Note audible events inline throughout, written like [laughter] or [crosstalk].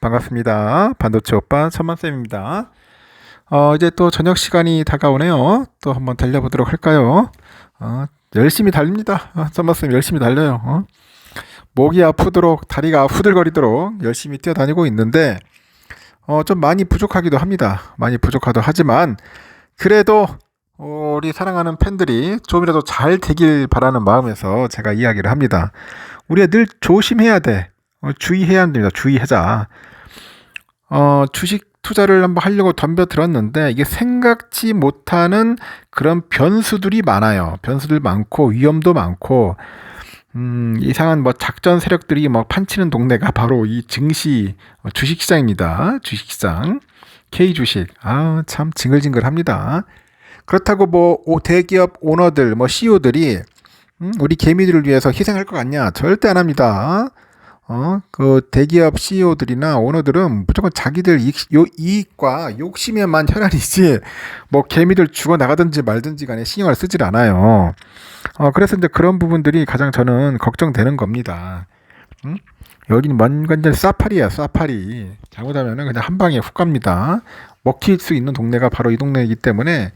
반갑습니다. 반도체 오빠 천만쌤입니다. 어, 이제 또 저녁 시간이 다가오네요. 또 한번 달려보도록 할까요? 어, 열심히 달립니다. 어, 천만쌤 열심히 달려요. 어? 목이 아프도록 다리가 후들거리도록 열심히 뛰어다니고 있는데 어, 좀 많이 부족하기도 합니다. 많이 부족하도 하지만 그래도 어, 우리 사랑하는 팬들이 좀이라도 잘 되길 바라는 마음에서 제가 이야기를 합니다. 우리가 늘 조심해야 돼. 어, 주의해야 됩니다. 주의하자. 어, 주식 투자를 한번 하려고 덤벼 들었는데 이게 생각지 못하는 그런 변수들이 많아요. 변수들 많고 위험도 많고 음, 이상한 뭐 작전 세력들이 막 판치는 동네가 바로 이 증시 어, 주식시장입니다. 주식시장. K 주식. 아, 참 징글징글합니다. 그렇다고 뭐 오- 대기업 오너들, 뭐 CEO들이 음, 우리 개미들을 위해서 희생할 것 같냐? 절대 안 합니다. 어, 그 대기업 CEO들이나 오너들은 무조건 자기들 이익과 욕심에만 혈안이지, 뭐 개미들 죽어 나가든지 말든지 간에 신경을 쓰질 않아요. 어, 그래서 이제 그런 부분들이 가장 저는 걱정되는 겁니다. 응? 여기는 완전 사파리야, 사파리. 잘못하면은 그냥 한 방에 훅 갑니다. 먹힐 수 있는 동네가 바로 이 동네이기 때문에,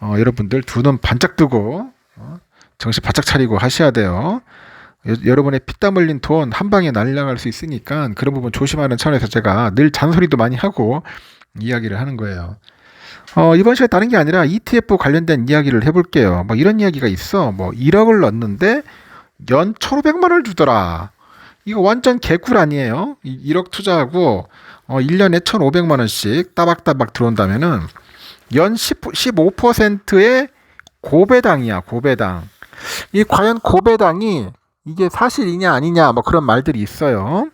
어, 여러분들 두 눈 반짝 뜨고, 어, 정신 바짝 차리고 하셔야 돼요. 여, 여러분의 피땀 흘린 돈 한 방에 날라갈 수 있으니까 그런 부분 조심하는 차원에서 제가 늘 잔소리도 많이 하고 이야기를 하는 거예요. 어, 이번 시간에 다른 게 아니라 ETF 관련된 이야기를 해볼게요. 뭐 이런 이야기가 있어. 뭐 1억을 넣었는데 연 1,500만 원을 주더라. 이거 완전 개꿀 아니에요? 이 1억 투자하고 어, 1년에 1,500만 원씩 따박따박 들어온다면은 연 10, 15%의 고배당이야, 고배당. 이 과연 고배당이 이게 사실이냐 아니냐 뭐 그런 말들이 있어요.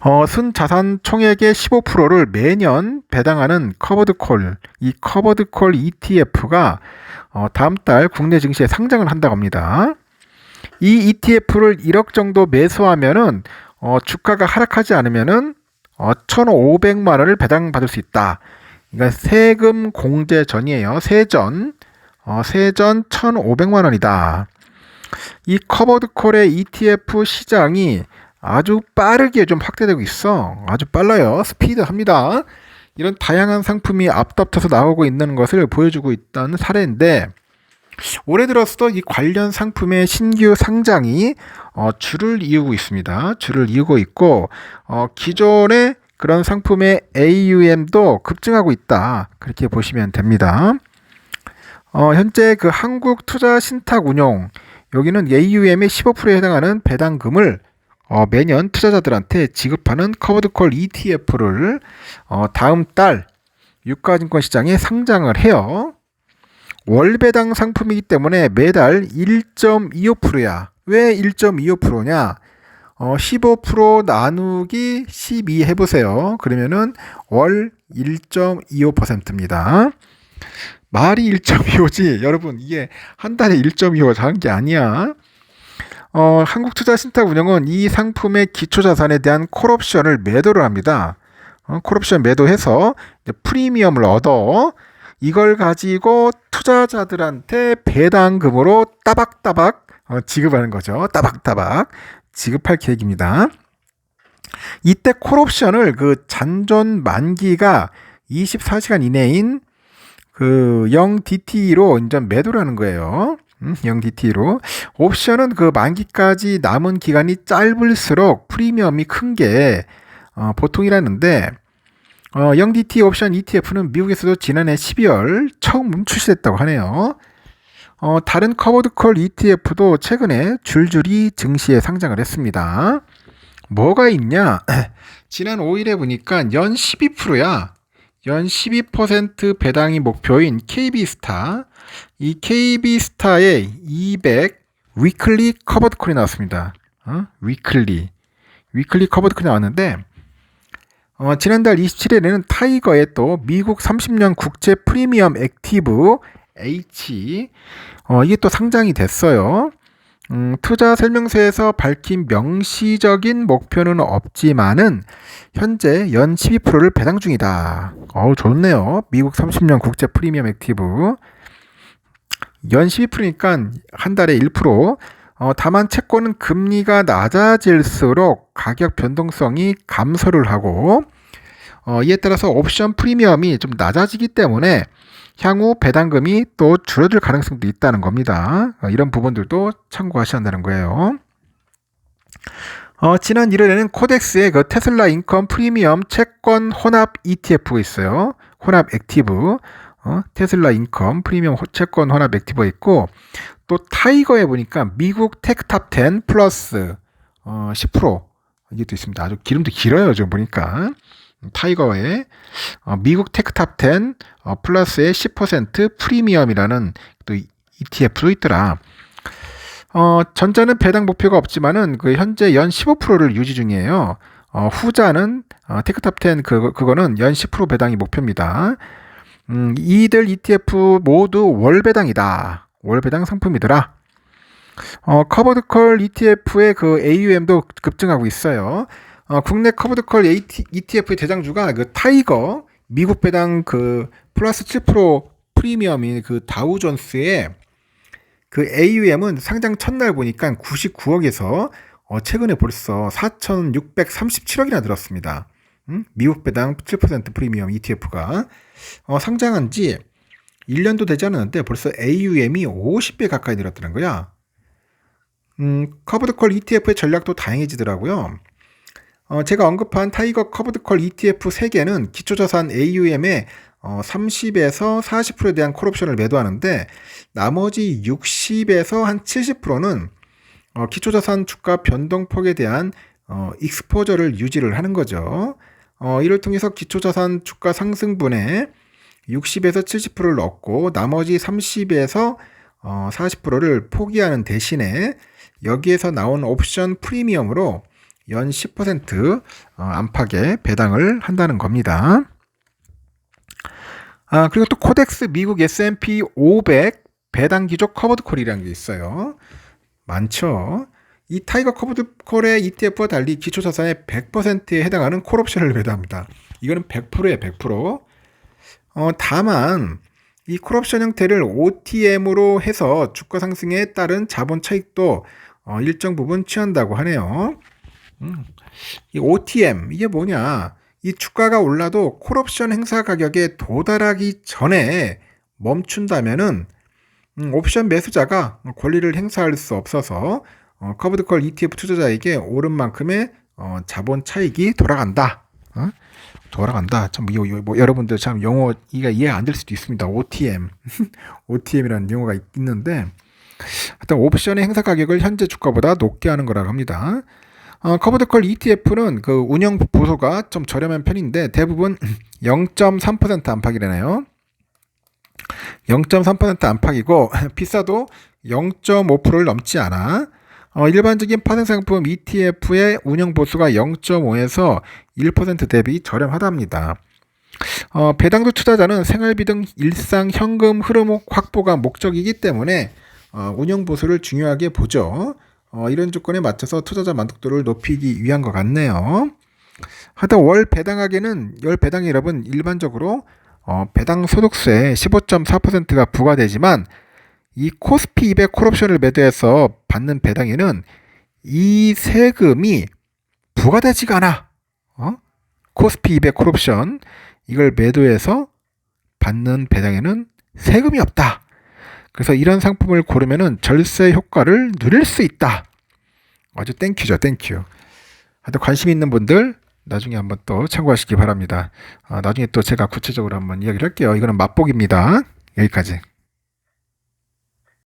어, 순 자산 총액의 15%를 매년 배당하는 커버드콜, 이 커버드콜 ETF가 어, 다음 달 국내 증시에 상장을 한다고 합니다. 이 ETF를 1억 정도 매수하면은 어, 주가가 하락하지 않으면은 어, 1,500만 원을 배당받을 수 있다. 그러니까 세금 공제 전이에요. 세전. 어, 세전 1,500만 원이다. 이 커버드 콜의 ETF 시장이 아주 빠르게 좀 확대되고 있어. 아주 빨라요. 스피드합니다. 이런 다양한 상품이 앞다퉈서 나오고 있는 것을 보여주고 있다는 사례인데 올해 들어서도 이 관련 상품의 신규 상장이 어, 줄을 이루고 있습니다. 줄을 이루고 있고 어, 기존의 그런 상품의 AUM도 급증하고 있다. 그렇게 보시면 됩니다. 어, 현재 그 한국 투자 신탁 운용 여기는 AUM의 15%에 해당하는 배당금을 어, 매년 투자자들한테 지급하는 커버드콜 ETF를 어, 다음 달 유가증권 시장에 상장을 해요. 월배당 상품이기 때문에 매달 1.25%야. 왜 1.25%냐? 어, 15% 나누기 12 해보세요. 그러면은 월 1.25%입니다. 말이 1.25지. 여러분, 이게 한 달에 1.25 작은 게 아니야. 어, 한국투자신탁운영은 이 상품의 기초자산에 대한 콜옵션을 매도를 합니다. 어, 콜옵션 매도해서 프리미엄을 얻어 이걸 가지고 투자자들한테 배당금으로 따박따박 어, 지급하는 거죠. 따박따박 지급할 계획입니다. 이때 콜옵션을 그 잔존 만기가 24시간 이내인 그 0DT로 이제 매도를 하는 거예요. 음, 0DT로. 옵션은 그 만기까지 남은 기간이 짧을수록 프리미엄이 큰 게 어, 보통이라는데 어, 0DT 옵션 ETF는 미국에서도 지난해 12월 처음 출시됐다고 하네요. 어, 다른 커버드콜 ETF도 최근에 줄줄이 증시에 상장을 했습니다. 뭐가 있냐? [clears throat] 지난 5일에 보니까 연 12%야. 연 12% 배당이 목표인 KB스타. 이 KB스타의 200 위클리 커버드 콜이 나왔습니다. 어? 위클리. 위클리 커버드 콜이 나왔는데 어, 지난달 27일에는 타이거의 또 미국 30년 국제 프리미엄 액티브 H 어, 이게 또 상장이 됐어요. 음, 투자 설명서에서 밝힌 명시적인 목표는 없지만은 현재 연 12%를 배당 중이다. 어우 좋네요. 미국 30년 국제 프리미엄 액티브 연 12%니까 한 달에 1% 어, 다만 채권은 금리가 낮아질수록 가격 변동성이 감소를 하고 어, 이에 따라서 옵션 프리미엄이 좀 낮아지기 때문에 향후 배당금이 또 줄어들 가능성도 있다는 겁니다. 어, 이런 부분들도 참고하셔야 한다는 거예요. 어, 지난 1월에는 코덱스의 그 테슬라 인컴 프리미엄 채권 혼합 ETF가 있어요. 혼합 액티브. 어, 테슬라 인컴 프리미엄 호- 채권 혼합 액티브가 있고 또 타이거에 보니까 미국 테크탑 10 플러스 어, 10% 이게 또 있습니다. 아주 기름도 길어요. 지금 보니까 타이거에 어, 미국 테크탑 10 어, 플러스의 10% 프리미엄이라는 또 ETF도 있더라. 어, 전자는 배당 목표가 없지만은 그 현재 연 15%를 유지 중이에요. 어, 후자는 어, 테크탑 10 그, 그거는 연 10% 배당이 목표입니다. 음, 이들 ETF 모두 월 배당이다. 월 배당 상품이더라. 어, 커버드컬 ETF의 그 AUM도 급증하고 있어요. 어, 국내 커버드컬 ETF의 대장주가 그 타이거 미국 배당 그 플러스 7% 프리미엄인 그 다우존스의 그 AUM은 상장 첫날 보니까 99억에서 어, 최근에 벌써 4,637억이나 늘었습니다. 음? 미국 배당 7% 프리미엄 ETF가 어, 상장한 지 1년도 되지 않았는데 벌써 AUM이 50배 가까이 늘었다는 거야. 음, 커브드콜 ETF의 전략도 다양해지더라고요. 어, 제가 언급한 타이거 커브드콜 ETF 3개는 기초자산 AUM의 어, 30에서 40%에 대한 콜옵션을 매도하는데 나머지 60에서 한 70%는 어, 기초자산 주가 변동폭에 대한 어, 익스포저를 유지를 하는 거죠. 어, 이를 통해서 기초자산 주가 상승분에 60에서 70%를 얻고 나머지 30에서 어, 40%를 포기하는 대신에 여기에서 나온 옵션 프리미엄으로 연 10% 어, 안팎의 배당을 한다는 겁니다. 아, 그리고 또 코덱스 미국 S&P 500 배당 기조 커버드 콜이라는 게 있어요. 많죠. 이 타이거 커버드 콜의 ETF와 달리 기초 자산의 100%에 해당하는 콜 옵션을 매도합니다. 이거는 100%에 100%. 어, 다만 이 콜옵션 형태를 OTM으로 해서 주가 상승에 따른 자본 차익도 어, 일정 부분 취한다고 하네요. 음, 이 OTM 이게 뭐냐? 이 주가가 올라도 콜옵션 행사 가격에 도달하기 전에 멈춘다면은 음, 옵션 매수자가 권리를 행사할 수 없어서 어, 커브드콜 ETF 투자자에게 오른 만큼의 어, 자본 차익이 돌아간다. 어? 돌아간다. 참, 이, 이, 뭐, 여러분들 참 영어 이가 이해 안 될 수도 있습니다. OTM, [laughs] OTM이라는 용어가 있- 있는데, 하여튼 옵션의 행사 가격을 현재 주가보다 높게 하는 거라고 합니다. 어, 커브드콜 ETF는 그 운영 보수가 좀 저렴한 편인데 대부분 0.3% 안팎이라네요. 0.3% 안팎이고 [laughs] 비싸도 0.5%를 넘지 않아. 어, 일반적인 파생 상품 ETF의 운영 보수가 0.5에서 1% 대비 저렴하답니다. 어, 배당주 투자자는 생활비 등 일상 현금 흐름 확보가 목적이기 때문에 어, 운영 보수를 중요하게 보죠. 어, 이런 조건에 맞춰서 투자자 만족도를 높이기 위한 것 같네요. 하여튼 월 배당하게는 열 배당 여러분 일반적으로 어, 배당 소득세 15.4%가 부과되지만 이 코스피 200 콜옵션을 매도해서 받는 배당에는 이 세금이 부과되지가 않아. 어? 코스피 200 콜옵션 이걸 매도해서 받는 배당에는 세금이 없다. 그래서 이런 상품을 고르면은 절세 효과를 누릴 수 있다. 아주 땡큐죠, 땡큐. 하여튼 관심 있는 분들 나중에 한번 또 참고하시기 바랍니다. 아, 나중에 또 제가 구체적으로 한번 이야기를 할게요. 이거는 맛보기입니다. 여기까지.